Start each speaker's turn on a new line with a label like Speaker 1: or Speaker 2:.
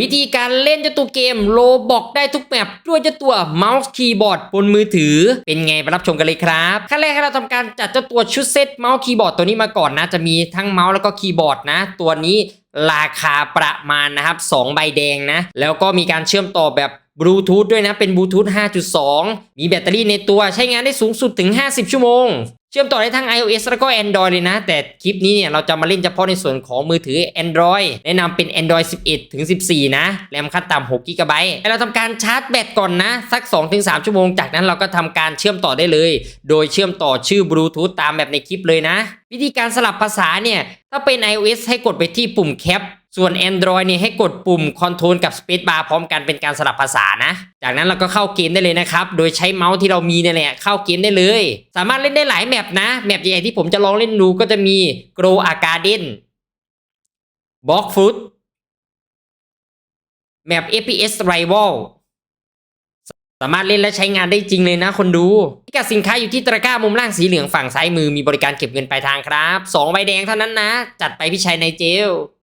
Speaker 1: วิธีการเล่นเจ้าตัวเกมโลบอกได้ทุกแมปด้วยเจ้าตัวเมาส์คีย์บอร์ดบนมือถือ เป็นไงไปรับชมกันเลยครับขั้นแรกให้เราทำการจัดเจ้าตัวชุดเซตเมาส์คีย์บอร์ดตัวนี้มาก่อนนะ จะมีทั้งเมาส์แล้วก็คีย์บอร์ดนะ ตัวนี้ราคาประมาณนะครับ 2 ใบแดงนะ แล้วก็มีการเชื่อมต่อแบบบลูทูธด้วยนะ เป็นบลูทูธ5.2 มีแบตเตอรี่ในตัวใช้งานได้สูงสุดถึง 50 ชั่วโมง ชื่อมต่อได้ทั้ง iOS แล้วก็ Android เลยนะ แต่คลิปนี้เนี่ยเราจะมาเล่นเฉพาะในส่วนของมือถือ Android แนะนำเป็น Android 11 ถึง 14 นะ แรมขั้นต่ำ6 g b ให้เราทำการชาร์จแบตก่อนนะ สัก 2-3 ชั่วโมง จากนั้นเราก็ทำการเชื่อมต่อได้เลย โดยเชื่อมต่อชื่อบลูทูธตามแบบในคลิปเลยนะ วิธีการสลับภาษาเนี่ยถ้าเป็น iOS ให้กดไปที่ปุ่มแคป ส่วน Android เนี่ยให้กดปุ่ม Control กับ Space Bar พร้อมกันเป็นการสลับภาษานะ จากนั้นเราก็เข้าเกมได้เลยนะครับ โดยใช้เมาส์ที่เรามีเนี่ยแหละเข้าเกมได้เลย สามารถเล่นได้หลายแมปนะ แมปใหญ่ๆที่ผมจะลองเล่นดูก็จะมี Grow a Garden Block Food แมป FPS Rival สามารถเล่นและใช้งานได้จริงเลยนะคนดู พิกัดสินค้าอยู่ที่ตะกร้ามุมล่างสีเหลืองฝั่งซ้ายมือมีบริการเก็บเงินปลายทางครับ 2 ใบแดงเท่านั้นนะ จัดไปพี่ชัยในเจล